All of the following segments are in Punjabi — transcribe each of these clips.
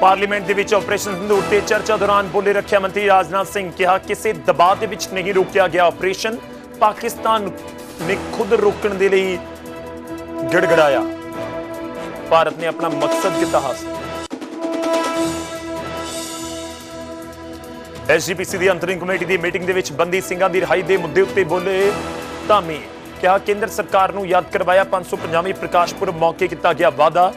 ਪਾਰਲੀਮੈਂਟ ਦੇ ਵਿੱਚ ਆਪਰੇਸ਼ਨ ਸਿੰਧੂਰ ਤੇ ਚਰਚਾ ਦੌਰਾਨ ਬੋਲੇ ਰੱਖਿਆ ਮੰਤਰੀ ਰਾਜਨਾਥ ਸਿੰਘ ਕਿਹਾ ਕਿਸੇ ਦਬਾਅ ਦੇ ਵਿੱਚ ਨਹੀਂ ਰੋਕਿਆ ਗਿਆ ਆਪਰੇਸ਼ਨ, ਪਾਕਿਸਤਾਨ ਨੇ ਖੁਦ ਰੋਕਣ ਦੇ ਲਈ ਗਿੜਗੜਾਇਆ। ਭਾਰਤ ਨੇ ਆਪਣਾ ਮਕਸਦ ਕੀਤਾ ਹਾਸਲ। ਐਸਜੀਪੀਸੀ ਦੀ ਅੰਤਰਿੰਗ ਕਮੇਟੀ ਦੀ ਮੀਟਿੰਗ ਦੇ ਵਿੱਚ ਬੰਦੀ ਸਿੰਘਾਂ ਦੀ ਰਿਹਾਈ ਦੇ ਮੁੱਦੇ ਉੱਤੇ ਬੋਲੇ ਧਾਮੀ। ਕਿਹਾ, ਕੇਂਦਰ ਸਰਕਾਰ ਨੂੰ ਯਾਦ ਕਰਵਾਇਆ 550ਵੀਂ ਪ੍ਰਕਾਸ਼ ਪੁਰਬ ਮੌਕੇ ਕੀਤਾ ਗਿਆ ਵਾਅਦਾ।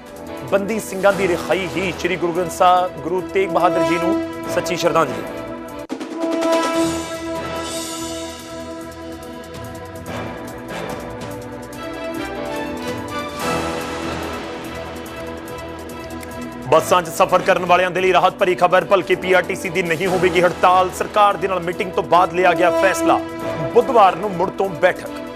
ਬੰਦੀ ਸਿੰਘਾਂ ਦੀ ਰਿਹਾਈ ਹੀ ਸ੍ਰੀ ਗੁਰੂ ਗ੍ਰੰਥ ਸਾਹਿਬ, ਗੁਰੂ ਤੇਗ ਬਹਾਦਰ ਜੀ ਨੂੰ ਸੱਚੀ ਸ਼ਰਧਾਂਜਲੀ। ਬੱਸਾਂ 'ਚ ਸਫ਼ਰ ਕਰਨ ਵਾਲਿਆਂ ਦੇ ਲਈ ਰਾਹਤ ਭਰੀ ਖਬਰ, ਭਲਕੇ ਪੀਆਰਟੀਸੀ ਦੀ ਨਹੀਂ ਹੋਵੇਗੀ ਹੜਤਾਲ, ਸਰਕਾਰ ਦੇ ਨਾਲ ਮੀਟਿੰਗ ਤੋਂ ਬਾਅਦ ਲਿਆ ਗਿਆ ਫੈਸਲਾ। ਬੁੱਧਵਾਰ ਨੂੰ ਮੁੜ ਤੋਂ ਬੈਠਕ।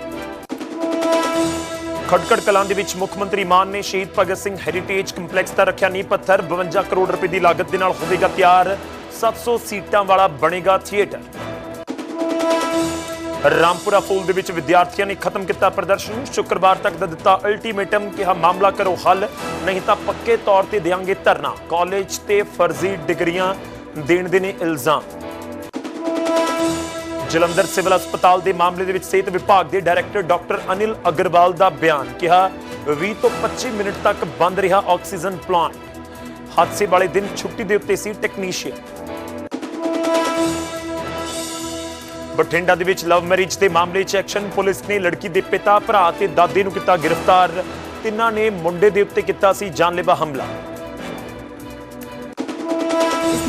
ਖਟਕੜ ਕਲਾਂ ਦੇ ਵਿੱਚ ਮੁੱਖ ਮੰਤਰੀ ਮਾਨ ਨੇ ਸ਼ਹੀਦ ਭਗਤ ਸਿੰਘ ਹੈਰੀਟੇਜ ਕੰਪਲੈਕਸ ਦਾ ਰੱਖਿਆ ਨੀਂਹ ਪੱਥਰ। 52 ਕਰੋੜ ਰੁਪਏ ਦੀ ਲਾਗਤ ਦੇ ਨਾਲ ਹੋਵੇਗਾ ਤਿਆਰ। 700 ਸੀਟਾਂ ਵਾਲਾ ਬਣੇਗਾ ਥੀਏਟਰ ਰਾਮਪੁਰਾ ਫੂਲ ਦੇ ਵਿੱਚ ਵਿਦਿਆਰਥੀਆਂ ਨੇ ਖਤਮ ਕੀਤਾ ਪ੍ਰਦਰਸ਼ਨ। ਸ਼ੁੱਕਰਵਾਰ ਤੱਕ ਦਾ ਦਿੱਤਾ ਅਲਟੀਮੇਟਮ ਕਿਹਾ ਮਾਮਲਾ ਕਰੋ ਹੱਲ, ਨਹੀਂ ਤਾਂ ਪੱਕੇ ਤੌਰ ਤੇ ਦੇਾਂਗੇ ਧਰਨਾ। ਕਾਲਜ ਤੇ ਫਰਜ਼ੀ ਡਿਗਰੀਆਂ ਦੇਣ ਦੇ ਨੇ ਇਲਜ਼ਾਮ। ਜਲੰਧਰ ਸਿਵਲ ਹਸਪਤਾਲ ਦੇ ਮਾਮਲੇ ਦੇ ਵਿੱਚ ਸਿਹਤ ਵਿਭਾਗ ਦੇ ਡਾਇਰੈਕਟਰ ਡਾਕਟਰ ਅਨਿਲ ਅਗਰਵਾਲ ਦਾ ਬਿਆਨ ਕਿਹਾ 20 ਤੋਂ 25 ਮਿੰਟ ਤੱਕ ਬੰਦ ਰਿਹਾ ਆਕਸੀਜਨ ਪਲਾਂਟ। ਹਾਦਸੇ ਵਾਲੇ ਦਿਨ ਛੁੱਟੀ ਦੇ ਉੱਤੇ ਸੀ ਟੈਕਨੀਸ਼ੀਅਨ। ਬਠਿੰਡਾ ਦੇ ਵਿੱਚ ਲਵ ਮੈਰਿਜ ਦੇ ਮਾਮਲੇ 'ਚ ਐਕਸ਼ਨ ਪੁਲਿਸ ਨੇ ਲੜਕੀ ਦੇ ਪਿਤਾ, ਭਰਾ ਤੇ ਦਾਦੇ ਨੂੰ ਕੀਤਾ ਗ੍ਰਿਫਤਾਰ। ਤਿੰਨਾਂ ਨੇ ਮੁੰਡੇ ਦੇ ਉੱਤੇ ਕੀਤਾ ਸੀ ਜਾਨਲੇਵਾ ਹਮਲਾ।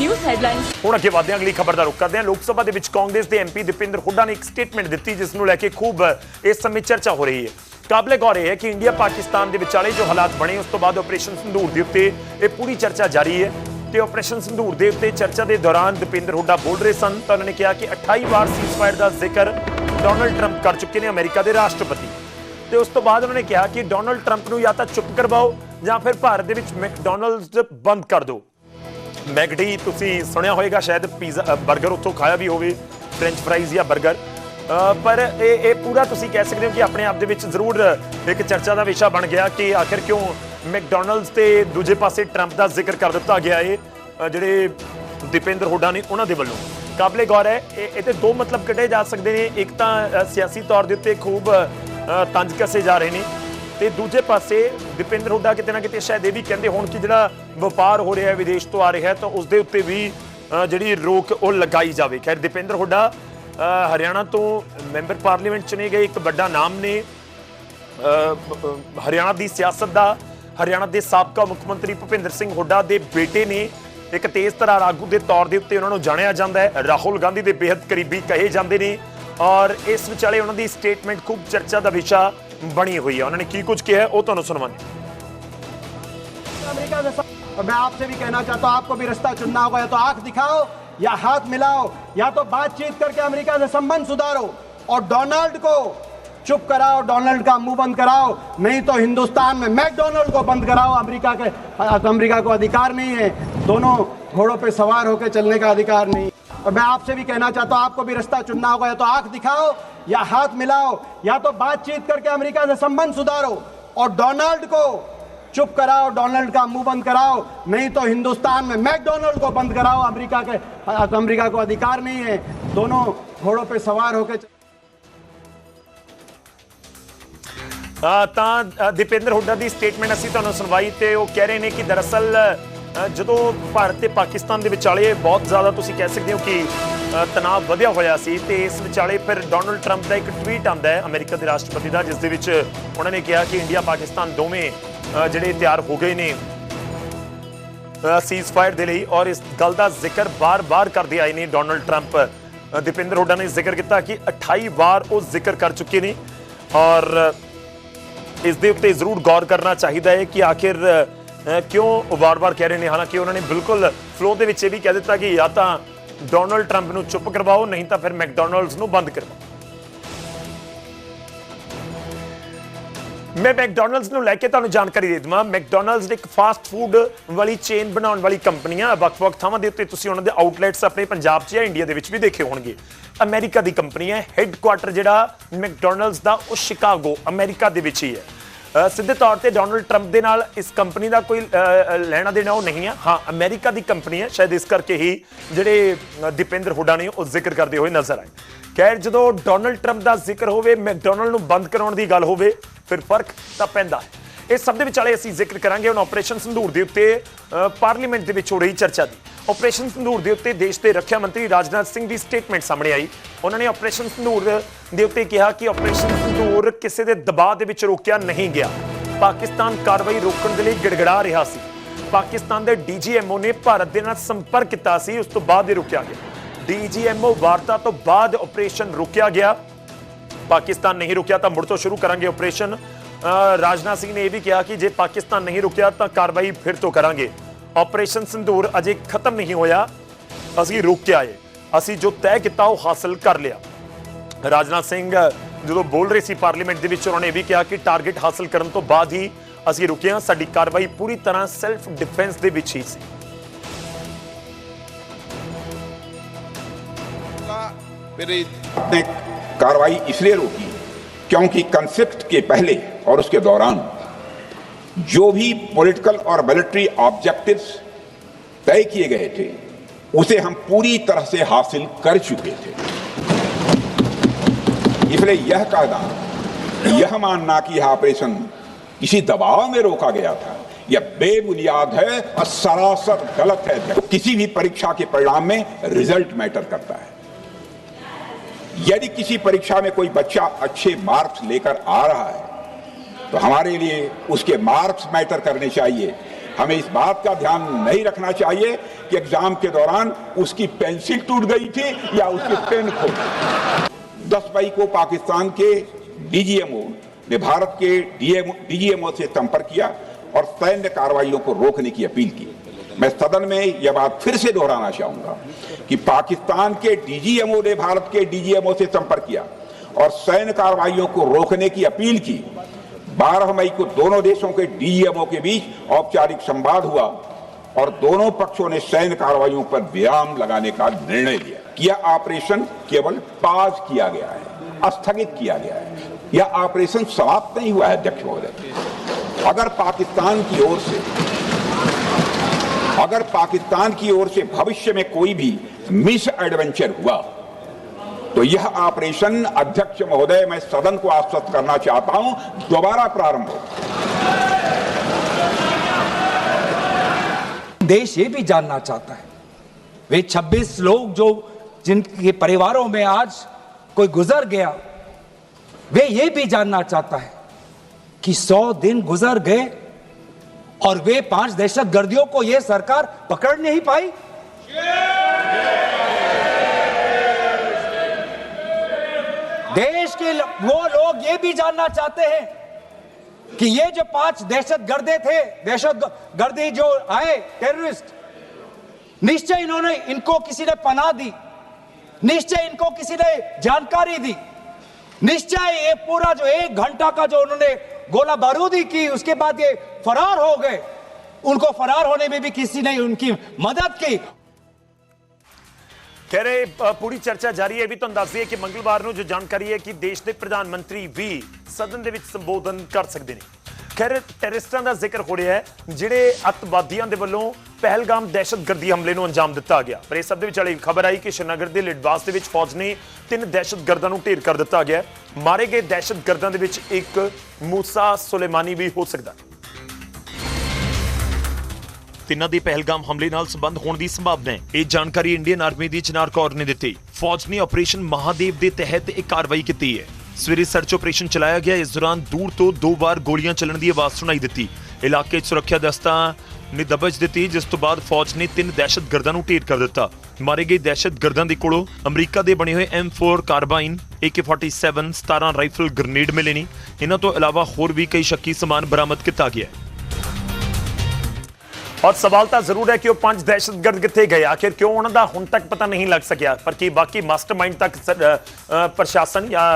ਨਿਊਜ਼ ਹੈਡਲਾਈਨ ਹੁਣ ਅੱਗੇ ਵਧਦੇ ਹਾਂ, ਅਗਲੀ ਖਬਰ ਦਾ ਰੁਖ ਕਰਦੇ ਹਾਂ। ਲੋਕ ਸਭਾ ਦੇ ਵਿੱਚ ਕਾਂਗਰਸ ਦੇ ਐਮਪੀ ਦੀਪਿੰਦਰ ਹੁੱਡਾ ਨੇ ਇੱਕ ਸਟੇਟਮੈਂਟ ਦਿੱਤੀ, ਜਿਸ ਨੂੰ ਲੈ ਕੇ ਖੂਬ ਇਸ ਸਮੇਂ ਚਰਚਾ ਹੋ ਰਹੀ ਹੈ। ਕਾਬਲੇ ਗੌਰ ਇਹ ਹੈ ਕਿ ਇੰਡੀਆ ਪਾਕਿਸਤਾਨ ਦੇ ਵਿਚਾਲੇ ਜੋ ਹਾਲਾਤ ਬਣੇ, ਉਸ ਤੋਂ ਬਾਅਦ ਆਪਰੇਸ਼ਨ ਸੰਧੂਰ ਦੇ ਉੱਤੇ ਇਹ ਪੂਰੀ ਚਰਚਾ ਜਾਰੀ ਹੈ। ਤੇ ਆਪਰੇਸ਼ਨ ਸੰਧੂਰ ਦੇ ਉੱਤੇ ਚਰਚਾ ਦੇ ਦੌਰਾਨ ਦੀਪਿੰਦਰ ਹੁੱਡਾ ਬੋਲ ਰਹੇ ਸਨ ਤਾਂ ਉਹਨਾਂ ਨੇ ਕਿਹਾ ਕਿ 28 ਵਾਰ ਸੀਜ਼ਫਾਇਰ ਦਾ ਜ਼ਿਕਰ ਡੋਨਲਡ ਟਰੰਪ ਕਰ ਚੁੱਕੇ ਨੇ, ਅਮਰੀਕਾ ਦੇ ਰਾਸ਼ਟਰਪਤੀ। ਤੇ ਉਸ ਤੋਂ ਬਾਅਦ ਉਹਨਾਂ ਨੇ ਕਿਹਾ ਕਿ ਡੋਨਲਡ ਟਰੰਪ ਨੂੰ ਜਾਂ ਤਾਂ ਚੁੱਪ ਕਰਵਾਓ ਜਾਂ ਫਿਰ ਭਾਰਤ ਦੇ ਵਿੱਚ ਮੈਕਡੋਨਲਡਸ ਬੰਦ ਕਰ ਦਿਓ। ਮੈਗਡੀ ਤੁਸੀਂ ਸੁਣਿਆ ਹੋਵੇਗਾ ਸ਼ਾਇਦ ਪੀਜ਼ਾ ਅ, 버ਗਰ ਉੱਥੋਂ ਖਾਇਆ ਵੀ ਹੋਵੇ ਫ੍ਰੈਂਚ ਫਰਾਈਜ਼ ਜਾਂ 버ਗਰ ਪਰ ਇਹ ਇਹ ਪੂਰਾ ਤੁਸੀਂ ਕਹਿ ਸਕਦੇ ਹੋ ਕਿ ਆਪਣੇ ਆਪ ਦੇ ਵਿੱਚ ਜ਼ਰੂਰ ਇੱਕ ਚਰਚਾ ਦਾ ਵਿਸ਼ਾ ਬਣ ਗਿਆ ਕਿ ਆਖਿਰ ਕਿਉਂ ਮੈਕਡੋਨਲਡਸ ਤੇ ਦੂਜੇ ਪਾਸੇ ਟਰੰਪ ਦਾ ਜ਼ਿਕਰ ਕਰ ਦਿੱਤਾ ਗਿਆ ਏ। ਜਿਹੜੇ ਦੀਪਿੰਦਰ ਹੁੱਡਾ ਨੇ ਉਹਨਾਂ ਦੇ ਵੱਲੋਂ। ਕਾਬਲੇ ਗੌਰ ਹੈ ਇਹ ਇਹਦੇ ਦੋ ਮਤਲਬ ਕੱਢੇ ਜਾ ਸਕਦੇ ਨੇ। ਇੱਕ ਤਾਂ ਸਿਆਸੀ ਤੌਰ ਦੇ ਉੱਤੇ ਖੂਬ ਤੰਜ ਕਸੇ ਜਾ ਰਹੇ ਨੇ। ਤੇ ਦੂਜੇ ਪਾਸੇ ਦੀਪਿੰਦਰ ਹੁੱਡਾ ਕਿਤੇ ਨਾ ਕਿਤੇ ਸ਼ਾਇਦ ਇਹ ਵੀ ਕਹਿੰਦੇ ਹੋਣ ਕਿ ਜਿਹੜਾ ਵਪਾਰ ਹੋ ਰਿਹਾ ਹੈ, ਵਿਦੇਸ਼ ਤੋਂ ਆ ਰਿਹਾ ਹੈ, ਤਾਂ ਉਸ ਦੇ ਉੱਤੇ ਵੀ ਜਿਹੜੀ ਰੋਕ ਉਹ ਲਗਾਈ ਜਾਵੇ। ਖੈਰ, ਦੀਪਿੰਦਰ ਹੁੱਡਾ ਹਰਿਆਣਾ ਤੋਂ ਮੈਂਬਰ ਪਾਰਲੀਮੈਂਟ ਚੁਣੇ ਗਏ, ਇੱਕ ਵੱਡਾ ਨਾਮ ਨੇ। ਹਰਿਆਣਾ ਦੀ ਸਿਆਸਤ ਦਾ, ਹਰਿਆਣਾ ਦੇ ਸਾਬਕਾ ਮੁੱਖ ਮੰਤਰੀ ਭੁਪਿੰਦਰ ਸਿੰਘ ਹੁੱਡਾ ਦੇ ਬੇਟੇ ਨੇ। ਇੱਕ ਤੇਜ਼ ਤਰਾਰ ਆਗੂ ਦੇ ਤੌਰ ਦੇ ਉੱਤੇ ਉਹਨਾਂ ਨੂੰ ਜਾਣਿਆ ਜਾਂਦਾ ਹੈ। ਰਾਹੁਲ ਗਾਂਧੀ ਦੇ ਬੇहद ਕਰੀਬੀ ਕਹੇ ਜਾਂਦੇ ਨੇ। ਔਰ ਇਸ ਵਿਚਾਲੇ ਉਹਨਾਂ ਦੀ ਸਟੇਟਮੈਂਟ ਖੂਬ ਚਰਚਾ ਦਾ ਵਿਸ਼ਾ ਬਣੀ ਹੋਈ ਹੈ ਉਹਨਾਂ ਨੇ ਕੀ ਕੁਝ ਕਿਹਾ ਹੈ, ਉਹ ਤੁਹਾਨੂੰ ਸੁਣਾਵਾਂਗੇ अमेरिका से सब- और मैं आपसे भी कहना चाहता हूं आपको भी रास्ता चुनना होगा या तो आंख दिखाओ या हाथ मिलाओ या तो बातचीत करके अमेरिका से संबंध सुधारो और डोनाल्ड को चुप कराओ डोनाल्ड का मुंह बंद कराओ नहीं तो हिंदुस्तान में मैकडोनाल्ड को बंद कराओ अमेरिका के अमेरिका को अधिकार नहीं है दोनों घोड़ों पे सवार होकर चलने का अधिकार नहीं और मैं आपसे भी कहना चाहता हूं आपको भी रास्ता चुनना होगा या तो आंख दिखाओ या हाथ मिलाओ या तो बातचीत करके अमेरिका से संबंध सुधारो और डोनाल्ड को चुप कराओ डोनाल्ड का मुंह बंद कराओ नहीं तो हिंदुस्तान में मैकडोनाल्ड को बंद कराओ अमेरिका के अमेरिका को अधिकार नहीं है दोनों घोड़ों पे सवार होकर ਅ, ਤਾਂ ਅ, ਦੀਪਿੰਦਰ ਹੁੱਡਾ ਦੀ ਸਟੇਟਮੈਂਟ ਅਸੀਂ ਤੁਹਾਨੂੰ ਸੁਣਵਾਈ ਤੇ ਉਹ ਕਹਿ ਰਹੇ ਨੇ ਕਿ ਦਰਅਸਲ ਅ, ਜਦੋਂ ਭਾਰਤ ਤੇ ਪਾਕਿਸਤਾਨ ਦੇ ਵਿਚਾਲੇ ਬਹੁਤ ਜ਼ਿਆਦਾ ਤੁਸੀਂ ਕਹਿ ਸਕਦੇ ਹੋ ਕਿ ਤਣਾਅ ਵਧਿਆ ਹੋਇਆ ਸੀ ਤੇ ਇਸ ਵਿਚਾਲੇ ਫਿਰ ਡੋਨਲਡ ਟਰੰਪ ਦਾ ਇੱਕ ਟਵੀਟ ਆਂਦਾ ਹੈ ਅਮਰੀਕਾ ਦੇ ਰਾਸ਼ਟਰਪਤੀ ਦਾ, ਜਿਸ ਦੇ ਵਿੱਚ ਉਹਨਾਂ ਨੇ ਕਿਹਾ ਕਿ ਇੰਡੀਆ ਪਾਕਿਸਤਾਨ ਦੋਵੇਂ ਜਿਹੜੇ ਤਿਆਰ ਹੋ ਗਏ ਨੇ ਸੀਜ਼ਫਾਇਰ ਦੇ ਲਈ ਔਰ ਇਸ ਗੱਲ ਦਾ ਜ਼ਿਕਰ ਬਾਰ-ਬਾਰ ਕਰਦੇ ਆਏ ਨੇ ਡੋਨਲਡ ਟਰੰਪ ਦੀਪਿੰਦਰ ਹੁੱਡਾ ਨੇ ਜ਼ਿਕਰ ਕੀਤਾ ਕਿ 28 ਵਾਰ ਉਹ ਜ਼ਿਕਰ ਕਰ ਚੁੱਕੇ ਨੇ ਔਰ ਇਸ ਦੇ ਉੱਤੇ ਜ਼ਰੂਰ ਗੌਰ ਕਰਨਾ ਚਾਹੀਦਾ ਹੈ ਕਿ ਆਖਿਰ ਕਿਉਂ ਵਾਰ-ਵਾਰ ਕਹਿ ਰਹੇ ਨੇ? ਹਾਲਾਂਕਿ ਉਹਨਾਂ ਨੇ ਬਿਲਕੁਲ ਫਲੋ ਦੇ ਵਿੱਚ ਇਹ ਵੀ ਕਹਿ ਦਿੱਤਾ ਕਿ ਜਾਂ ਤਾਂ ਡੋਨਲਡ ਟਰੰਪ ਨੂੰ ਚੁੱਪ ਕਰਵਾਓ, ਨਹੀਂ ਤਾਂ ਫਿਰ ਮੈਕਡੋਨਲਡਸ ਨੂੰ ਬੰਦ ਕਰਵਾਓ। ਮੈਂ ਮੈਕਡੋਨਲਡਸ ਨੂੰ ਲੈ ਕੇ ਤੁਹਾਨੂੰ ਜਾਣਕਾਰੀ ਦੇ ਦਵਾਂ। ਮੈਕਡੋਨਲਡਸ ਇੱਕ ਫਾਸਟ ਫੂਡ ਵਾਲੀ ਚੇਨ ਬਣਾਉਣ ਵਾਲੀ ਕੰਪਨੀ ਆ ਵੱਖ-ਵੱਖ ਥਾਵਾਂ ਦੇ ਉੱਤੇ ਤੁਸੀਂ ਉਹਨਾਂ ਦੇ ਆਊਟਲੈਟਸ ਆਪਣੇ ਪੰਜਾਬ 'ਚ ਜਾਂ ਇੰਡੀਆ ਦੇ ਵਿੱਚ ਵੀ ਦੇਖੇ ਹੋਣਗੇ। ਅਮਰੀਕਾ ਦੀ ਕੰਪਨੀ ਹੈ ਹੈੱਡਕੁਆਟਰ ਜਿਹੜਾ ਮੈਕਡੋਨਲਡਸ ਦਾ, ਉਹ ਸ਼ਿਕਾਗੋ ਅਮਰੀਕਾ ਦੇ ਵਿੱਚ ਹੀ ਹੈ। ਸਿੱਧੇ ਤੌਰ ਤੇ ਡੋਨਲਡ ਟਰੰਪ ਦੇ ਨਾਲ ਇਸ ਕੰਪਨੀ ਦਾ ਕੋਈ ਲੈਣਾ ਦੇਣਾ ਉਹ ਨਹੀਂ ਹੈ ਹਾਂ ਅਮਰੀਕਾ ਦੀ ਕੰਪਨੀ ਹੈ ਸ਼ਾਇਦ ਇਸ ਕਰਕੇ ਹੀ ਜਿਹੜੇ ਅ, ਹੁੱਡਾ ਨੇ ਉਹ ਜ਼ਿਕਰ ਕਰਦੇ ਹੋਏ ਨਜ਼ਰ ਆਏ। ਖੈਰ ਜਦੋਂ ਡੋਨਲਡ ਟਰੰਪ ਦਾ ਜ਼ਿਕਰ ਹੋਵੇ ਮੈਕਡੋਨਲਡ ਨੂੰ ਬੰਦ ਕਰਾਉਣ ਦੀ ਗੱਲ ਹੋਵੇ ਫਿਰ ਫ਼ਰਕ ਤਾਂ ਪੈਂਦਾ ਹੈ। ਇਸ ਸਭ ਦੇ ਵਿਚਾਲੇ ਅਸੀਂ ਜ਼ਿਕਰ ਕਰਾਂਗੇ ਹੁਣ ਆਪਰੇਸ਼ਨ ਸੰਧੂਰ ਦੇ ਉੱਤੇ ਪਾਰਲੀਮੈਂਟ ਦੇ ਵਿੱਚ ਹੋ ਰਹੀ ਚਰਚਾ ਦੀ। ਆਪਰੇਸ਼ਨ ਸੰਧੂਰ ਦੇ ਉੱਤੇ ਦੇਸ਼ ਦੇ ਰੱਖਿਆ ਮੰਤਰੀ ਰਾਜਨਾਥ ਸਿੰਘ ਦੀ ਸਟੇਟਮੈਂਟ ਸਾਹਮਣੇ ਆਈ। ਉਹਨਾਂ ਨੇ ਆਪਰੇਸ਼ਨ ਸੰਧੂਰ ਦੇ ਉੱਤੇ ਕਿਹਾ ਕਿ ਆਪਰੇਸ਼ਨ ਸੰਧੂਰ ਕਿਸੇ ਦੇ ਦਬਾਅ ਦੇ ਵਿੱਚ ਰੋਕਿਆ ਨਹੀਂ ਗਿਆ। ਪਾਕਿਸਤਾਨ ਕਾਰਵਾਈ ਰੋਕਣ ਦੇ ਲਈ ਗਿੜਗੜਾ ਰਿਹਾ ਸੀ। ਪਾਕਿਸਤਾਨ ਦੇ ਡੀਜੀਐਮਓ ਨੇ ਭਾਰਤ ਦੇ ਨਾਲ ਸੰਪਰਕ ਕੀਤਾ ਸੀ, ਉਸ ਤੋਂ ਬਾਅਦ ਇਹ ਰੁਕਿਆ ਗਿਆ। ਡੀਜੀਐਮਓ ਵਾਰਤਾ ਤੋਂ ਬਾਅਦ ਆਪਰੇਸ਼ਨ ਰੁਕਿਆ ਗਿਆ। ਪਾਕਿਸਤਾਨ ਨਹੀਂ ਰੁਕਿਆ ਤਾਂ ਮੁੜ ਤੋਂ ਸ਼ੁਰੂ ਕਰਾਂਗੇ ਆਪਰੇਸ਼ਨ। ਰਾਜਨਾਥ ਸਿੰਘ ਨੇ ਇਹ ਵੀ ਕਿਹਾ ਕਿ ਜੇ ਪਾਕਿਸਤਾਨ ਨਹੀਂ ਰੁਕਿਆ ਤਾਂ ਕਾਰਵਾਈ ਫਿਰ ਤੋਂ ਕਰਾਂਗੇ। ਆਪਰੇਸ਼ਨ ਸੰਦੂਰ ਅਜੇ ਖਤਮ ਨਹੀਂ ਹੋਇਆ ਅਸੀਂ ਰੁਕ ਕੇ ਆਏ ਅਸੀਂ ਜੋ ਤੈਅ ਕੀਤਾ ਉਹ ਹਾਸਲ ਕਰ ਲਿਆ ਰਾਜਨਾਥ ਸਿੰਘ ਜਦੋਂ ਬੋਲ ਰਹੇ ਸੀ ਪਾਰਲੀਮੈਂਟ ਦੇ ਵਿੱਚ ਉਹਨਾਂ ਨੇ ਇਹ ਵੀ ਕਿਹਾ ਕਿ ਟਾਰਗੇਟ ਹਾਸਲ ਕਰਨ ਤੋਂ ਬਾਅਦ ਹੀ ਅਸੀਂ ਰੁਕੇ ਹਾਂ ਸਾਡੀ ਕਾਰਵਾਈ ਪੂਰੀ ਤਰ੍ਹਾਂ ਸੈਲਫ ਡਿਫੈਂਸ ਦੇ ਵਿੱਚ ਹੀ ਸੀ मेरी ने कार्रवाई इसलिए रोकी क्योंकि कंफ्लिक्ट के पहले और उसके दौरान जो भी पॉलिटिकल और मिलिट्री ऑब्जेक्टिव्स तय किए गए थे, उसे हम पूरी तरह से हासिल कर चुके थे। इसलिए यह कहना यह मानना कि यह ऑपरेशन किसी दबाव में रोका गया था। यह बेबुनियाद है और सरासर गलत है। किसी भी परीक्षा के परिणाम में रिज़ल्ट मैटर करता है। यदि किसी परीक्षा में कोई बच्चा अच्छे मार्क्स लेकर आ रहा है तो हमारे लिए उसके मार्क्स मैटर करने चाहिए। हमें इस बात का ध्यान नहीं रखना चाहिए कि एग्ज़ाम के दौरान उसकी पेंसिल टूट गई थी या उसकी पेन खो दस मई को पाकिस्तान के डीजीएमओ ने भारत के डीजीएमओ से संपर्क किया और सैन्य कार्रवाइयों को रोकने की अपील की। मैं सदन में यह बात फिर से दोहराना चाहूँगा कि पाकिस्तान के डीजीएमओ ने भारत के डीजीएमओ से संपर्क किया और सैन्य कार्रवाइयों को रोकने की अपील की 12 मई को दोनों देशों के डीएमओ के बीच औपचारिक संवाद हुआ और दोनों पक्षों ने सैन्य कार्रवाइयों पर विराम लगाने का निर्णय लिया। यह ऑपरेशन केवल पाज किया गया है, स्थगित किया गया है। यह ऑपरेशन समाप्त नहीं हुआ है, अध्यक्ष महोदय। अगर पाकिस्तान की ओर से, अगर पाकिस्तान की ओर से भविष्य में कोई भी मिस एडवेंचर हुआ तो यह ऑपरेशन अध्यक्ष महोदय मैं सदन को आश्वस्त करना चाहता हूँ दोबारा प्रारंभ हो। देश ये भी जानना चाहता है। वे 26 लोग जो जिनके परिवारों में आज कोई गुजर गया वे ये भी जानना चाहता है कि 100 दिन गुजर गए और वे पाँच दहशत गर्दियों को यह सरकार पकड़ नहीं पाई। देश के वो लोग ये भी जानना चाहते हैं कि ये जो पाँच दहशत गर्दे थे दहशत गर्दी जो आए टेररिस्ट निश्चय इन्होंने इनको किसी ने पनाह दी, निश्चय इनको किसी ने जानकारी दी, निश्चय ये पूरा जो एक घंटा का जो उन्होंने गोला बारूदी की, उसके बाद ये फरार हो गए। उनको फरार होने में भी किसी ने उनकी मदद की। ਖੈਰ ਇਹ ਪੂਰੀ ਚਰਚਾ ਜਾਰੀ ਹੈ। ਇਹ ਵੀ ਤੁਹਾਨੂੰ ਦੱਸ ਦਈਏ ਕਿ ਮੰਗਲਵਾਰ ਨੂੰ ਜੋ ਜਾਣਕਾਰੀ ਹੈ ਕਿ ਦੇਸ਼ ਦੇ ਪ੍ਰਧਾਨ ਮੰਤਰੀ ਵੀ ਸਦਨ ਦੇ ਵਿੱਚ ਸੰਬੋਧਨ ਕਰ ਸਕਦੇ ਨੇ। ਖੈਰ, ਟੈਰਰਿਸਟਾਂ ਦਾ ਜ਼ਿਕਰ ਹੋ ਰਿਹਾ ਹੈ, ਜਿਹੜੇ ਅੱਤਵਾਦੀਆਂ ਦੇ ਵੱਲੋਂ ਪਹਿਲਗਾਮ ਦਹਿਸ਼ਤਗਰਦੀ ਹਮਲੇ ਨੂੰ ਅੰਜਾਮ ਦਿੱਤਾ ਗਿਆ। ਪਰ ਇਸ ਸਭ ਦੇ ਵਿਚਾਲੇ ਖਬਰ ਆਈ ਕਿ ਸ਼੍ਰੀਨਗਰ ਦੇ ਲਿਡਵਾਸ ਦੇ ਵਿੱਚ ਫੌਜ ਨੇ ਤਿੰਨ ਦਹਿਸ਼ਤਗਰਦਾਂ ਨੂੰ ਢੇਰ ਕਰ ਦਿੱਤਾ ਗਿਆ। ਮਾਰੇ ਗਏ ਦਹਿਸ਼ਤਗਰਦਾਂ ਦੇ ਵਿੱਚ ਇੱਕ ਮੂਸਾ ਸੁਲੇਮਾਨੀ ਵੀ ਹੋ ਸਕਦਾ ਹੈ। ਤਿੰਨਾਂ ਦੇ ਪਹਿਲਗਾਮ ਹਮਲੇ ਨਾਲ ਸੰਬੰਧ ਹੋਣ ਦੀ ਸੰਭਾਵਨਾ ਹੈ। ਇਹ ਜਾਣਕਾਰੀ ਇੰਡੀਅਨ ਆਰਮੀ ਦੀ ਚਨਾਰ ਕੌਰ ਨੇ ਦਿੱਤੀ। ਫੌਜ ਨੇ ਆਪਰੇਸ਼ਨ ਮਹਾਦੇਵ ਦੇ ਤਹਿਤ ਇੱਕ ਕਾਰਵਾਈ ਕੀਤੀ ਹੈ। ਸਵੇਰੇ ਸਰਚ ਆਪਰੇਸ਼ਨ ਚਲਾਇਆ ਗਿਆ। ਇਸ ਦੌਰਾਨ ਦੂਰ ਤੋਂ ਦੋ ਵਾਰ ਗੋਲੀਆਂ ਚੱਲਣ ਦੀ ਆਵਾਜ਼ ਸੁਣਾਈ ਦਿੱਤੀ। ਇਲਾਕੇ 'ਚ ਸੁਰੱਖਿਆ ਦਸਤਾਂ ਨੇ ਦਬਜ ਦਿੱਤੀ, ਜਿਸ ਤੋਂ ਬਾਅਦ ਫੌਜ ਨੇ ਤਿੰਨ ਦਹਿਸ਼ਤਗਰਦਾਂ ਨੂੰ ਢੇਰ ਕਰ ਦਿੱਤਾ। ਮਾਰੇ ਗਏ ਦਹਿਸ਼ਤਗਰਦਾਂ ਦੇ ਕੋਲੋਂ ਅਮਰੀਕਾ ਦੇ ਬਣੇ ਹੋਏ M4 carbine AK47 17 rifle grenade ਮਿਲੇ ਨੇ। ਇਹਨਾਂ ਤੋਂ ਇਲਾਵਾ ਹੋਰ ਵੀ ਕਈ ਸ਼ੱਕੀ ਸਮਾਨ ਬਰਾਮਦ ਕੀਤਾ ਗਿਆ ਔਰ ਸਵਾਲ ਤਾਂ ਜ਼ਰੂਰ ਹੈ ਕਿ ਉਹ ਪੰਜ ਦਹਿਸ਼ਤਗਰਦ ਕਿੱਥੇ ਗਏ? ਆਖਿਰ ਕਿਉਂ ਉਹਨਾਂ ਦਾ ਹੁਣ ਤੱਕ ਪਤਾ ਨਹੀਂ ਲੱਗ ਸਕਿਆ? ਪਰ ਕੀ ਬਾਕੀ ਮਾਸਟਰਮਾਈਂਡ ਤੱਕ ਪ੍ਰਸ਼ਾਸਨ ਜਾਂ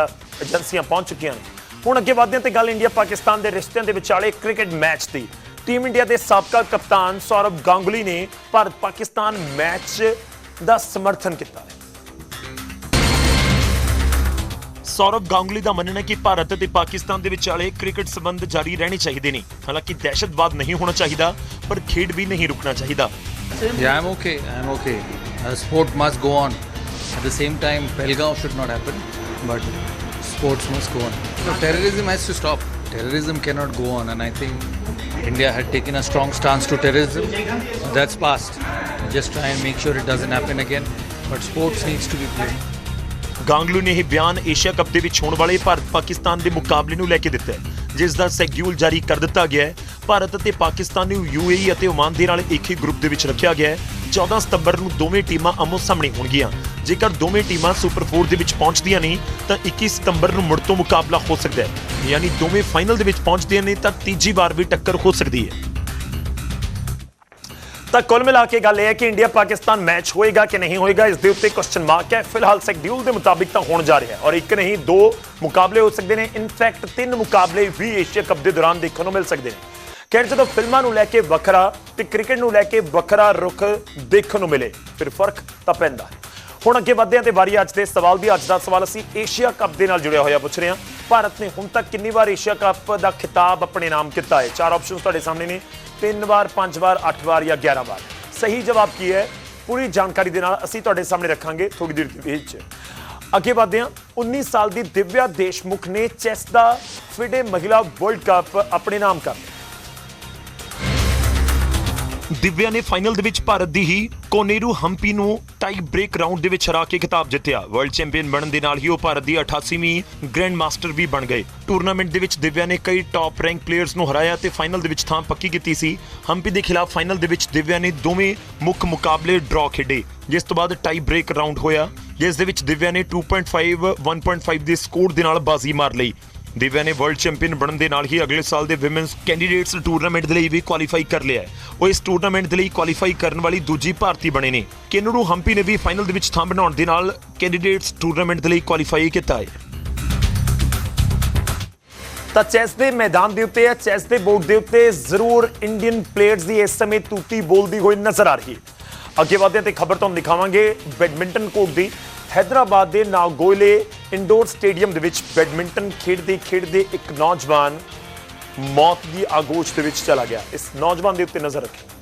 ਏਜੰਸੀਆਂ ਪਹੁੰਚ ਚੁੱਕੀਆਂ ਨੇ? ਹੁਣ ਅੱਗੇ ਵਧਦੇ ਤੇ ਗੱਲ ਇੰਡੀਆ ਪਾਕਿਸਤਾਨ ਦੇ ਰਿਸ਼ਤਿਆਂ ਦੇ ਵਿਚਾਲੇ ਕ੍ਰਿਕਟ ਮੈਚ ਦੀ। ਟੀਮ ਇੰਡੀਆ ਦੇ ਸਾਬਕਾ ਕਪਤਾਨ ਸੌਰਵ ਗਾਂਗੁਲੀ ਨੇ ਭਾਰਤ ਪਾਕਿਸਤਾਨ ਮੈਚ ਦਾ ਸਮਰਥਨ ਕੀਤਾ ਸੌਰਵ ਗਾਂਗੁਲੀ ਦਾ ਮੰਨਣਾ ਹੈ ਕਿ ਭਾਰਤ ਅਤੇ ਪਾਕਿਸਤਾਨ ਦੇ ਵਿਚਾਲੇ ਕ੍ਰਿਕਟ ਸਬੰਧ ਜਾਰੀ ਰਹਿਣੇ ਚਾਹੀਦੇ ਨੇ ਹਾਲਾਂਕਿ ਦਹਿਸ਼ਤਵਾਦ ਨਹੀਂ ਹੋਣਾ ਚਾਹੀਦਾ ਪਰ ਖੇਡ ਵੀ ਨਹੀਂ ਰੁਕਣਾ ਚਾਹੀਦਾ Yeah, I'm okay. I'm okay. Uh, sport must go on. At the same time, Pelgaon should not happen, but sports must go on. So terrorism has to stop. Terrorism cannot go on, and I think India had taken a strong stance to terrorism. That's past. Just try and make sure it doesn't happen again. But sports needs to be played. ਗਾਂਗਲੂ ਨੇ ਇਹ ਬਿਆਨ ਏਸ਼ੀਆ ਕੱਪ ਦੇ ਵਿੱਚ ਹੋਣ ਵਾਲੇ ਭਾਰਤ ਪਾਕਿਸਤਾਨ ਦੇ ਮੁਕਾਬਲੇ ਨੂੰ ਲੈ ਕੇ ਦਿੱਤਾ ਹੈ, ਜਿਸ ਦਾ ਸ਼ੈਡਿਊਲ ਜਾਰੀ ਕਰ ਦਿੱਤਾ ਗਿਆ ਹੈ। ਭਾਰਤ ਅਤੇ ਪਾਕਿਸਤਾਨ ਨੂੰ ਯੂਏਈ ਅਤੇ ਓਮਾਨ ਦੇ ਨਾਲ ਇੱਕ ਹੀ ਗਰੁੱਪ ਦੇ ਵਿੱਚ ਰੱਖਿਆ ਗਿਆ ਹੈ। 14 ਸਤੰਬਰ ਨੂੰ ਦੋਵੇਂ ਟੀਮਾਂ ਆਮੋ ਸਾਹਮਣੇ ਹੋਣਗੀਆਂ। ਜੇਕਰ ਦੋਵੇਂ ਟੀਮਾਂ ਸੁਪਰ 4 ਦੇ ਵਿੱਚ ਪਹੁੰਚਦੀਆਂ ਨੇ ਤਾਂ 21 ਸਤੰਬਰ ਨੂੰ ਮੁੜ ਤੋਂ ਮੁਕਾਬਲਾ ਹੋ ਸਕਦਾ ਹੈ। ਯਾਨੀ ਦੋਵੇਂ ਫਾਈਨਲ ਦੇ ਵਿੱਚ ਪਹੁੰਚਦੀਆਂ ਨੇ, ਤਾਂ ਤੀਜੀ ਵਾਰ ਵੀ ਟੱਕਰ ਹੋ ਸਕਦੀ ਹੈ। ਤਾਂ ਕੁੱਲ ਮਿਲਾ ਕੇ ਗੱਲ ਇਹ ਹੈ ਕਿ ਇੰਡੀਆ ਪਾਕਿਸਤਾਨ ਮੈਚ ਹੋਏਗਾ ਕਿ ਨਹੀਂ ਹੋਏਗਾ? ਇਸ ਦੇ ਉੱਤੇ ਕੁਐਸਚਨ ਮਾਰਕ ਹੈ। ਫਿਲਹਾਲ ਸ਼ੈਡਿਊਲ ਦੇ ਮੁਤਾਬਿਕ ਤਾਂ ਹੋਣ ਜਾ ਰਿਹਾ ਹੈ। ਔਰ ਇੱਕ ਨਹੀਂ, ਦੋ ਮੁਕਾਬਲੇ ਹੋ ਸਕਦੇ ਨੇ। ਇਨਫੈਕਟ ਤਿੰਨ ਮੁਕਾਬਲੇ ਵੀ ਏਸ਼ੀਆ ਕੱਪ ਦੇ ਦੌਰਾਨ ਦੇਖਣ ਨੂੰ ਮਿਲ ਸਕਦੇ ਨੇ। ਖੈਰ, ਜਦੋਂ ਫਿਲਮਾਂ ਨੂੰ ਲੈ ਕੇ ਵੱਖਰਾ ਤੇ ਕ੍ਰਿਕਟ ਨੂੰ ਲੈ ਕੇ ਵੱਖਰਾ ਰੁਖ ਦੇਖਣ ਨੂੰ ਮਿਲੇ, ਫਿਰ ਫ਼ਰਕ ਤਾਂ ਪੈਂਦਾ ਹੈ। ਹੁਣ ਅੱਗੇ ਵਧਦੇ ਹਾਂ ਤੇ ਵਾਰੀ ਅੱਜ ਦੇ ਸਵਾਲ ਦੀ ਅੱਜ ਦਾ ਸਵਾਲ ਅਸੀਂ ਏਸ਼ੀਆ ਕੱਪ ਦੇ ਨਾਲ ਜੁੜਿਆ ਹੋਇਆ ਪੁੱਛ ਰਹੇ ਹਾਂ। ਭਾਰਤ ਨੇ ਹੁਣ ਤੱਕ ਕਿੰਨੀ ਵਾਰ ਏਸ਼ੀਆ ਕੱਪ ਦਾ ਖਿਤਾਬ ਆਪਣੇ ਨਾਮ ਕੀਤਾ ਹੈ? ਚਾਰ ਆਪਸ਼ਨਸ ਤੁਹਾਡੇ ਸਾਹਮਣੇ ਨੇ। ਤਿੰਨ ਵਾਰ, ਪੰਜ ਵਾਰ, ਅੱਠ ਵਾਰ ਜਾਂ 11 ਵਾਰ? ਸਹੀ ਜਵਾਬ ਕੀ ਹੈ? ਪੂਰੀ ਜਾਣਕਾਰੀ ਦੇ ਨਾਲ ਅਸੀਂ ਤੁਹਾਡੇ ਸਾਹਮਣੇ ਰੱਖਾਂਗੇ ਥੋੜੀ ਦੇਰ ਦੇ ਵਿੱਚ। ਅੱਗੇ ਵਧਦੇ ਹਾਂ। 19 ਸਾਲ ਦੀ ਦਿਵਿਆ ਦੇਸ਼ਮੁਖ ਨੇ ਚੈਸ ਦਾ ਫਿਡੇ ਮਹਿਲਾ ਵਰਲਡ ਕੱਪ ਆਪਣੇ ਨਾਮ ਕਰ ਲਿਆ। ਦਿਵਿਆ ਨੇ ਫਾਈਨਲ ਦੇ ਵਿੱਚ ਭਾਰਤ ਦੀ ਹੀ ਕੋਨੇਰੂ ਹੰਪੀ ਨੂੰ ਟਾਈ ਬ੍ਰੇਕ ਰਾਊਂਡ ਦੇ ਵਿੱਚ ਹਰਾ ਕੇ ਖਿਤਾਬ ਜਿੱਤਿਆ। ਵਰਲਡ ਚੈਂਪੀਅਨ ਬਣਨ ਦੇ ਨਾਲ ਹੀ ਉਹ ਭਾਰਤ ਦੀ 88ਵੀਂ ਗ੍ਰੈਂਡ ਮਾਸਟਰ ਵੀ ਬਣ ਗਏ। ਟੂਰਨਾਮੈਂਟ ਦੇ ਵਿੱਚ ਦਿਵਿਆ ਨੇ ਕਈ ਟੌਪ ਰੈਂਕ ਪਲੇਅਰਸ ਨੂੰ ਹਰਾਇਆ ਤੇ ਫਾਈਨਲ ਦੇ ਵਿੱਚ ਥਾਂ ਪੱਕੀ ਕੀਤੀ ਸੀ। ਹੰਪੀ ਦੇ ਖਿਲਾਫ ਫਾਈਨਲ ਦੇ ਵਿੱਚ ਦਿਵਿਆ ਨੇ ਦੋਵੇਂ ਮੁੱਖ ਮੁਕਾਬਲੇ ਡਰਾਅ ਖੇਡੇ, ਜਿਸ ਤੋਂ ਬਾਅਦ ਟਾਈ ਬ੍ਰੇਕ ਰਾਊਂਡ ਹੋਇਆ। ਜਿਸ ਦੇ ਵਿੱਚ ਦਿਵਿਆ ਨੇ 2.5 1.5 ਦੇ ਸਕੋਰ ਦੇ ਨਾਲ ਬਾਜ਼ੀ ਮਾਰ ਲਈ। ਦਿਵਿਆ ਨੇ ਵਰਲਡ ਚੈਂਪੀਅਨ ਬਣਨ ਦੇ ਨਾਲ ਹੀ ਅਗਲੇ ਸਾਲ ਦੇ ਵਿਮਨਸ ਕੈਂਡੀਡੇਟਸ ਟੂਰਨਾਮੈਂਟ ਦੇ ਲਈ ਵੀ ਕੁਆਲੀਫਾਈ ਕਰ ਲਿਆ ਹੈ। ਉਹ ਇਸ ਟੂਰਨਾਮੈਂਟ ਦੇ ਲਈ ਕੁਆਲੀਫਾਈ ਕਰਨ ਵਾਲੀ ਦੂਜੀ ਭਾਰਤੀ ਬਣੇ ਨੇ। ਕੇਨੂਰੂ ਹੰਪੀ ਨੇ ਵੀ ਫਾਈਨਲ ਦੇ ਵਿੱਚ ਥਾਂ ਬਣਾਉਣ ਦੇ ਨਾਲ ਕੈਂਡੀਡੇਟਸ ਟੂਰਨਾਮੈਂਟ ਦੇ ਲਈ ਕੁਆਲੀਫਾਈ ਕੀਤਾ ਹੈ। ਤਾਂ ਚੈਸ ਦੇ ਮੈਦਾਨ ਦੇ ਉੱਤੇ ਹੈ। ਚੈਸ ਦੇ ਬੋਰਡ ਦੇ ਉੱਤੇ ਜ਼ਰੂਰ ਇੰਡੀਅਨ ਪਲੇਅਰਸ ਦੀ ਇਸ ਸਮੇਂ ਤੂਤੀ ਬੋਲਦੀ ਹੋਈ ਨਜ਼ਰ ਆ ਰਹੀ ਹੈ। ਅੱਗੇ ਵਧਦੇ ਹਾਂ ਤੇ ਖਬਰ ਤੁਹਾਨੂੰ ਦਿਖਾਵਾਂਗੇ ਬੈਡਮਿੰਟਨ ਕੋਰਟ ਦੀ। ਹੈਦਰਾਬਾਦ ਦੇ ਨਾਗੋਇਲੇ ਇੰਡੋਰ ਸਟੇਡੀਅਮ ਦੇ ਵਿੱਚ ਬੈਡਮਿੰਟਨ ਖੇਡਦੇ ਖੇਡਦੇ ਇੱਕ ਨੌਜਵਾਨ ਮੌਤ ਦੀ ਆਗੋਸ਼ ਦੇ ਵਿੱਚ ਚਲਾ ਗਿਆ। ਇਸ ਨੌਜਵਾਨ ਦੇ ਉੱਤੇ ਨਜ਼ਰ ਰੱਖਿਓ।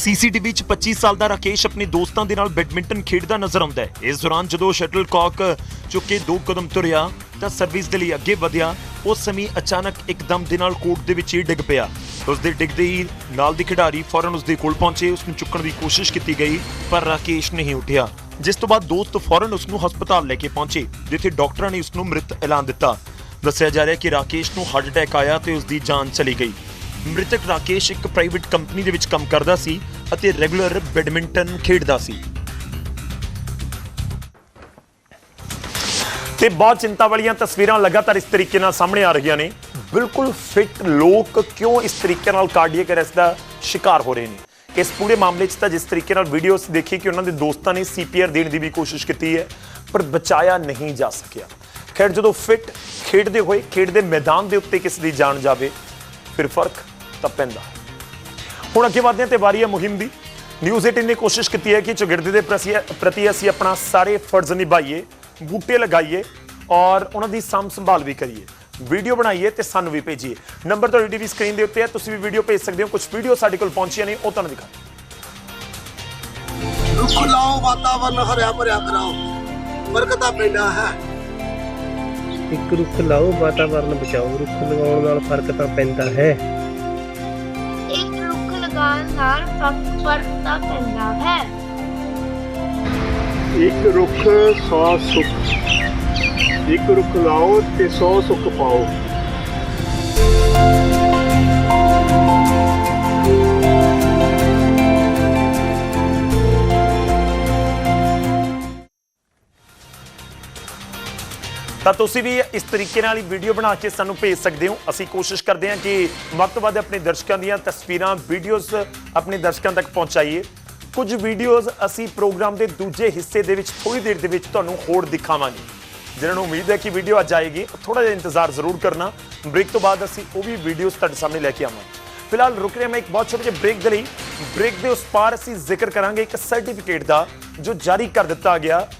ਸੀਸੀਟੀਵੀ 'ਚ 25 ਸਾਲ ਦਾ ਰਾਕੇਸ਼ ਆਪਣੇ ਦੋਸਤਾਂ ਦੇ ਨਾਲ ਬੈਡਮਿੰਟਨ ਖੇਡਦਾ ਨਜ਼ਰ ਆਉਂਦਾ ਹੈ। ਇਸ ਦੌਰਾਨ ਜਦੋਂ ਸ਼ਟਲ ਕਾਕ ਚੁੱਕ ਕੇ ਦੋ ਕਦਮ ਤੁਰਿਆ ਤਾਂ ਸਰਵਿਸ ਦੇ ਲਈ ਅੱਗੇ ਵਧਿਆ, ਉਸ ਸਮੇਂ ਅਚਾਨਕ ਇੱਕਦਮ ਦੇ ਨਾਲ ਕੋਰਟ ਦੇ ਵਿੱਚ ਹੀ ਡਿੱਗ ਪਿਆ। ਉਸ ਦੇ ਡਿੱਗਦੇ ਹੀ ਨਾਲ ਦੀ ਖਿਡਾਰੀ ਫੌਰਨ ਉਸ ਦੇ ਕੋਲ ਪਹੁੰਚੇ ਉਸ ਨੂੰ ਚੁੱਕਣ ਦੀ ਕੋਸ਼ਿਸ਼ ਕੀਤੀ ਗਈ, ਪਰ ਰਾਕੇਸ਼ ਨਹੀਂ ਉੱਠਿਆ। ਜਿਸ ਤੋਂ ਬਾਅਦ ਦੋਸਤ ਫੌਰਨ ਉਸ ਨੂੰ ਹਸਪਤਾਲ ਲੈ ਕੇ ਪਹੁੰਚੇ, ਜਿੱਥੇ ਡਾਕਟਰਾਂ ਨੇ ਉਸ ਨੂੰ ਮ੍ਰਿਤ ਐਲਾਨ ਦਿੱਤਾ। ਦੱਸਿਆ ਜਾ ਰਿਹਾ ਕਿ ਰਾਕੇਸ਼ ਨੂੰ ਹਾਰਟ ਅਟੈਕ ਆਇਆ ਤੇ ਉਸ ਦੀ ਜਾਨ ਚਲੀ ਗਈ। ਮ੍ਰਿਤਕ ਰਾਕੇਸ਼ ਇੱਕ ਪ੍ਰਾਈਵੇਟ ਕੰਪਨੀ ਦੇ ਵਿੱਚ ਕੰਮ ਕਰਦਾ ਸੀ ਅਤੇ ਰੈਗੂਲਰ ਬੈਡਮਿੰਟਨ ਖੇਡਦਾ ਸੀ। ਤੇ ਬਹੁਤ ਚਿੰਤਾ ਵਾਲੀਆਂ ਤਸਵੀਰਾਂ ਲਗਾਤਾਰ ਇਸ ਤਰੀਕੇ ਨਾਲ ਸਾਹਮਣੇ ਆ ਰਹੀਆਂ ਨੇ। ਬਿਲਕੁਲ ਫਿੱਟ ਲੋਕ ਕਿਉਂ ਇਸ ਤਰੀਕੇ ਨਾਲ ਕਾਰਡੀਅਕ ਅਰੈਸਟ ਦਾ ਸ਼ਿਕਾਰ ਹੋ ਰਹੇ ਨੇ? ਇਸ ਪੂਰੇ ਮਾਮਲੇ 'ਚ ਤਾਂ ਜਿਸ ਤਰੀਕੇ ਨਾਲ ਵੀਡੀਓਸ ਦੇਖੀ ਕਿ ਉਹਨਾਂ ਦੇ ਦੋਸਤਾਂ ਨੇ ਸੀਪੀਆਰ ਦੇਣ ਦੀ ਵੀ ਕੋਸ਼ਿਸ਼ ਕੀਤੀ ਹੈ, ਪਰ ਬਚਾਇਆ ਨਹੀਂ ਜਾ ਸਕਿਆ। ਖੈਰ ਜਦੋਂ ਫਿੱਟ ਖੇਡਦੇ ਹੋਏ ਖੇਡ ਦੇ ਮੈਦਾਨ ਦੇ ਉੱਤੇ ਕਿਸੇ ਦੀ ਜਾਨ ਜਾਵੇ, ਫਿਰ ਫ਼ਰਕ ਤਾਂ ਪੈਂਦਾ। ਹੁਣ ਅੱਗੇ ਵਧਦੇ ਹਾਂ ਤੇ ਵਾਰੀ ਹੈ ਮੁਹਿੰਮ ਦੀ। ਨਿਊਜ਼ 18 ਨੇ ਕੋਸ਼ਿਸ਼ ਕੀਤੀ ਹੈ ਕਿ ਚੌਗਿਰਦੇ ਦੇ ਪ੍ਰਤੀ ਅਸੀਂ ਆਪਣਾ ਸਾਰੇ ਫਰਜ਼ ਨਿਭਾਈਏ ਬੂਟੇ ਲਗਾਈਏ ਔਰ ਉਹਨਾਂ ਦੀ ਸਾਂਭ ਸੰਭਾਲ ਵੀ ਕਰੀਏ। ਵੀਡੀਓ ਬਣਾਈਏ ਤੇ ਸਾਨੂੰ ਵੀ ਭੇਜੀਏ। ਨੰਬਰ ਤੁਹਾਡੀ ਟੀਵੀ ਸਕਰੀਨ ਦੇ ਉੱਤੇ ਹੈ ਤੁਸੀਂ ਵੀ ਵੀਡੀਓ ਭੇਜ ਸਕਦੇ ਹੋ। ਕੁਝ ਵੀਡੀਓ ਸਾਡੇ ਕੋਲ ਪਹੁੰਚੀਆਂ ਨੇ ਉਹ ਤੁਹਾਨੂੰ ਦਿਖਾ ਰੁੱਖ ਲਾਓ ਵਾਤਾਵਰਨ ਹਰਿਆ ਭਰਿਆ ਕਰਾਓ। ਬਰਕਤਾਂ ਪੈਂਦਾ ਹੈ। ਇੱਕ ਰੁੱਖ ਲਾਓ ਵਾਤਾਵਰਨ ਬਚਾਓ। ਰੁੱਖ ਲਗਾਉਣ ਨਾਲ ਫ਼ਰਕ ਤਾਂ ਪੈਂਦਾ ਹੈ। ਲਗਾਉਣ ਨਾਲ ਫ਼ਰਕ ਪੈਂਦਾ ਹੈ। ਇੱਕ ਰੁੱਖ 100 ਸੁੱਖ। ਇੱਕ ਰੁੱਖ ਲਾਓ ਤੇ 100 ਸੁੱਖ ਪਾਓ। ਤਾਂ ਤੁਸੀਂ ਵੀ ਇਸ ਤਰੀਕੇ ਨਾਲ ਹੀ ਵੀਡੀਓ ਬਣਾ ਕੇ ਸਾਨੂੰ ਭੇਜ ਸਕਦੇ ਹੋ। ਅਸੀਂ ਕੋਸ਼ਿਸ਼ ਕਰਦੇ ਹਾਂ ਕਿ ਵੱਧ ਤੋਂ ਵੱਧ ਆਪਣੇ ਦਰਸ਼ਕਾਂ ਦੀਆਂ ਤਸਵੀਰਾਂ ਵੀਡੀਓਜ਼ ਆਪਣੇ ਦਰਸ਼ਕਾਂ ਤੱਕ ਪਹੁੰਚਾਈਏ। ਕੁਝ ਵੀਡੀਓਜ਼ ਅਸੀਂ ਪ੍ਰੋਗਰਾਮ ਦੇ ਦੂਜੇ ਹਿੱਸੇ ਦੇ ਵਿੱਚ ਥੋੜੀ ਦੇਰ ਦੇ ਵਿੱਚ ਤੁਹਾਨੂੰ ਹੋਰ ਦਿਖਾਵਾਂਗੇ। ਜਿਹਨਾਂ ਨੂੰ ਉਮੀਦ ਹੈ ਕਿ ਵੀਡੀਓ ਅੱਜ ਆਏਗੀ ਥੋੜਾ ਜਿਹਾ ਇੰਤਜ਼ਾਰ ਜ਼ਰੂਰ ਕਰਨਾ। ਬ੍ਰੇਕ ਤੋਂ ਬਾਅਦ ਅਸੀਂ ਉਹ ਵੀ ਵੀਡੀਓਜ਼ ਤੁਹਾਡੇ ਸਾਹਮਣੇ ਲੈ ਕੇ ਆਵਾਂਗੇ। ਫਿਲਹਾਲ ਰੁਕ ਰਹੇ ਮੈਂ ਇੱਕ ਬਹੁਤ ਛੋਟੇ ਜਿਹੇ ਬ੍ਰੇਕ ਦੇ ਲਈ। ਬ੍ਰੇਕ ਦੇ ਉਸ ਪਾਰ ਅਸੀਂ ਜ਼ਿਕਰ ਕਰਾਂਗੇ ਇੱਕ ਸਰਟੀਫਿਕੇਟ ਦਾ, ਜੋ ਜਾਰੀ ਕਰ ਦਿੱਤਾ ਗਿਆ।